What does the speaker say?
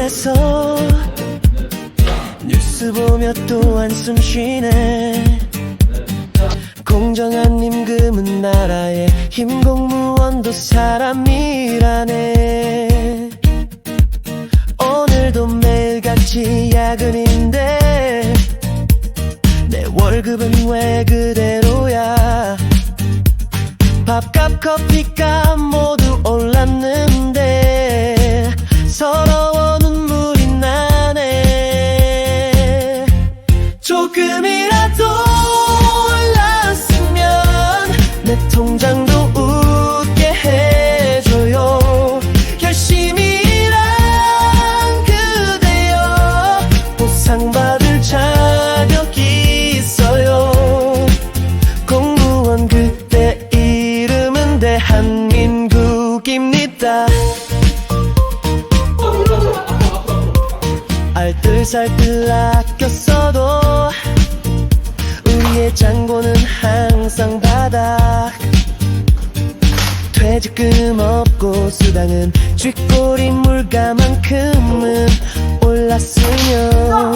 안에서 뉴스 보며 또 한숨 쉬네 공정한 임금은 나라의 힘 공무원도 사람이라네. 오늘도 매일같이 야근인데 내 월급은 왜 그대로야? 밥값 커피값 모두 올랐는데 서러워 눈물이 나네. 조금이라도 대한민국입니다. 알뜰살뜰 아껴 써도 우리의 잔고는 항상 바닥 퇴직금 없고 수당은 쥐꼬리 물가만큼은 올랐으면